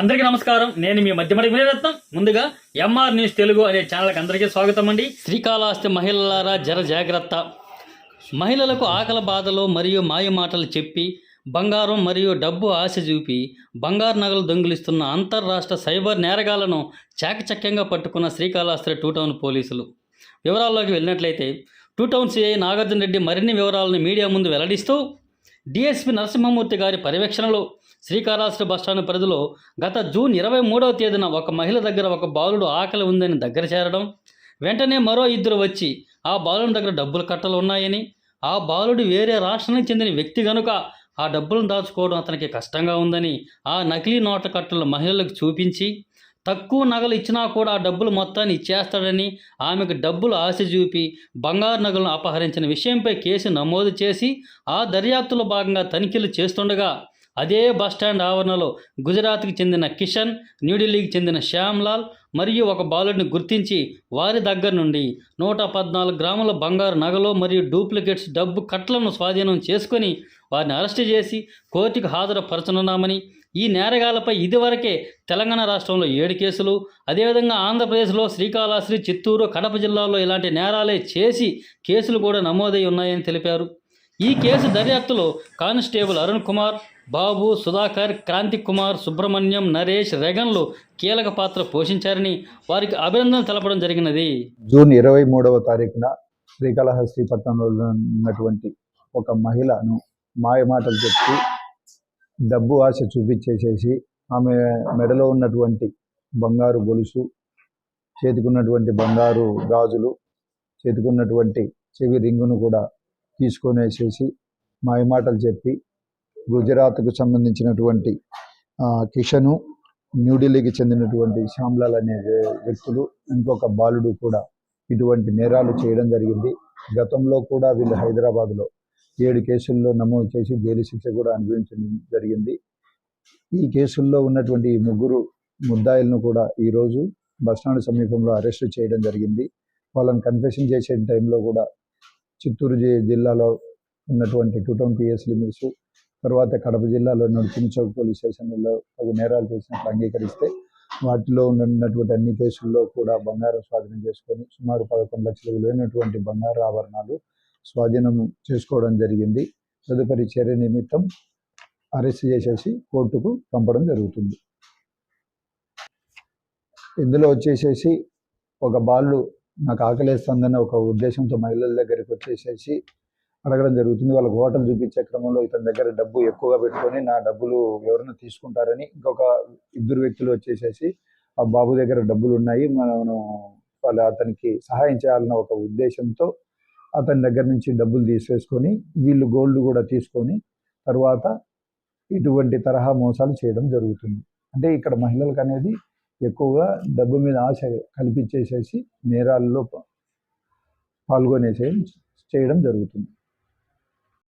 అందరికీ నమస్కారం. నేను మీ మధ్యమడి వినయరత్నం. ముందుగా ఎంఆర్ న్యూస్ తెలుగు అనే ఛానల్కి అందరికీ స్వాగతం అండి శ్రీకాళహస్తి మహిళలారా జర జాగ్రత్త. మహిళలకు ఆకలి బాధలు మరియు మాయ మాటలు చెప్పి బంగారం మరియు డబ్బు ఆశ చూపి బంగారు నగలు దొంగిలిస్తున్న అంతర్రాష్ట్ర సైబర్ నేరగాళ్ళను చాకచక్యంగా పట్టుకున్న శ్రీకాళహస్తి టూ టౌన్ పోలీసులు. వివరాల్లోకి వెళ్ళినట్లయితే two town CI Nagarjuna Reddy మరిన్ని వివరాలను మీడియా ముందు వెల్లడిస్తూ డిఎస్పి నరసింహమూర్తి గారి పర్యవేక్షణలో శ్రీకాళహస్తి బస్టాండ్ పరిధిలో గత జూన్ ఇరవై మూడవ తేదీన ఒక మహిళ దగ్గర ఒక బాలుడు ఆకలి ఉందని దగ్గర చేరడం వెంటనే మరో ఇద్దరు వచ్చి ఆ బాలుని దగ్గర డబ్బులు కట్టలు ఉన్నాయని ఆ బాలుడు వేరే రాష్ట్రానికి చెందిన వ్యక్తి గనుక ఆ డబ్బులను దాచుకోవడం అతనికి కష్టంగా ఉందని ఆ నకిలీ నోట కట్టలు మహిళలకు చూపించి తక్కువ నగలు ఇచ్చినా కూడా ఆ డబ్బులు మొత్తాన్ని ఇచ్చేస్తాడని ఆమెకు డబ్బులు ఆశ చూపి బంగారు నగలను అపహరించిన విషయంపై కేసు నమోదు చేసి ఆ దర్యాప్తులో భాగంగా తనిఖీలు చేస్తుండగా అదే బస్టాండ్ ఆవరణలో గుజరాత్కి చెందిన కిషన్ న్యూఢిల్లీకి చెందిన శ్యామ్లాల్ మరియు ఒక బాలుడిని గుర్తించి వారి దగ్గర నుండి నూట పద్నాలుగు గ్రాముల బంగారు నగలు మరియు డూప్లికేట్స్ డబ్బు కట్లను స్వాధీనం చేసుకొని వారిని అరెస్టు చేసి కోర్టుకు హాజరుపరచనున్నామని ఈ నేరగాలపై ఇదివరకే తెలంగాణ రాష్ట్రంలో ఏడు కేసులు అదేవిధంగా ఆంధ్రప్రదేశ్లో శ్రీకాళహస్తి చిత్తూరు కడప జిల్లాల్లో ఇలాంటి నేరాలే చేసి కేసులు కూడా నమోదై ఉన్నాయని తెలిపారు. ఈ కేసు దర్యాప్తులో కానిస్టేబుల్ అరుణ్ కుమార్ బాబు సుధాకర్ క్రాంతి కుమార్ సుబ్రహ్మణ్యం నరేష్ రెగన్లు కీలక పాత్ర పోషించారని వారికి అభినందనలు తెలపడం జరిగినది. జూన్ ఇరవై మూడవ తారీఖున శ్రీకాళహస్తి పట్టణంలో ఉన్నటువంటి ఒక మహిళను మాయమాటలు చెప్పి డబ్బు ఆశ చూపించేసేసి ఆమె మెడలో ఉన్నటువంటి బంగారు గొలుసు చేతికున్నటువంటి బంగారు గాజులు చేతికున్నటువంటి చెవి రింగును కూడా తీసుకొనేసేసి మాయమాటలు చెప్పి గుజరాత్కు సంబంధించినటువంటి కిషను న్యూఢిల్లీకి చెందినటువంటి శ్యామ్లాల్ అనే వ్యక్తులు ఇంకొక బాలుడు కూడా ఇటువంటి నేరాలు చేయడం జరిగింది. గతంలో కూడా వీళ్ళు హైదరాబాద్లో ఏడు కేసుల్లో నమోదు చేసి జైలు శిక్ష కూడా అనుభవించడం జరిగింది. ఈ కేసుల్లో ఉన్నటువంటి ఈ ముగ్గురు ముద్దాయిలను కూడా ఈరోజు బస్టాండ్ సమీపంలో అరెస్టు చేయడం జరిగింది. వాళ్ళని కన్ఫెషన్ చేసే టైంలో కూడా చిత్తూరు జిల్లాలో ఉన్నటువంటి టూ టౌన్ పిఎస్ లిమిట్స్ తర్వాత కడప జిల్లాలో చిన్నచౌక్ పోలీస్ స్టేషన్లలో తగు నేరాలు చేసినట్లు అంగీకరిస్తే వాటిలో ఉన్నటువంటి అన్ని కేసుల్లో కూడా బంగారం స్వాధీనం చేసుకొని సుమారు పదకొండు లక్షల విలువైనటువంటి బంగారు ఆభరణాలు స్వాధీనం చేసుకోవడం జరిగింది. తదుపరి చర్య నిమిత్తం అరెస్ట్ చేసేసి కోర్టుకు పంపడం జరుగుతుంది. ఇందులో వచ్చేసేసి ఒక బాలు నాకు ఆకలేస్తుందన్న ఒక ఉద్దేశంతో మహిళల దగ్గరికి వచ్చేసేసి అడగడం జరుగుతుంది. వాళ్ళకి హోటల్ చూపించే క్రమంలో ఇతని దగ్గర డబ్బు ఎక్కువగా పెట్టుకొని నా డబ్బులు ఎవరైనా తీసుకుంటారని ఇంకొక ఇద్దరు వ్యక్తులు వచ్చేసేసి ఆ బాబు దగ్గర డబ్బులు ఉన్నాయి మనం వాళ్ళ అతనికి సహాయం చేయాలన్న ఒక ఉద్దేశంతో అతని దగ్గర నుంచి డబ్బులు తీసేసుకొని వీళ్ళు గోల్డ్ కూడా తీసుకొని తర్వాత ఇటువంటి తరహా మోసాలు చేయడం జరుగుతుంది. అంటే ఇక్కడ మహిళలకు అనేది ఎక్కువగా డబ్బు మీద ఆశ కల్పించేసేసి నేరాల్లో పాల్గొనేసేయడం చేయడం జరుగుతుంది.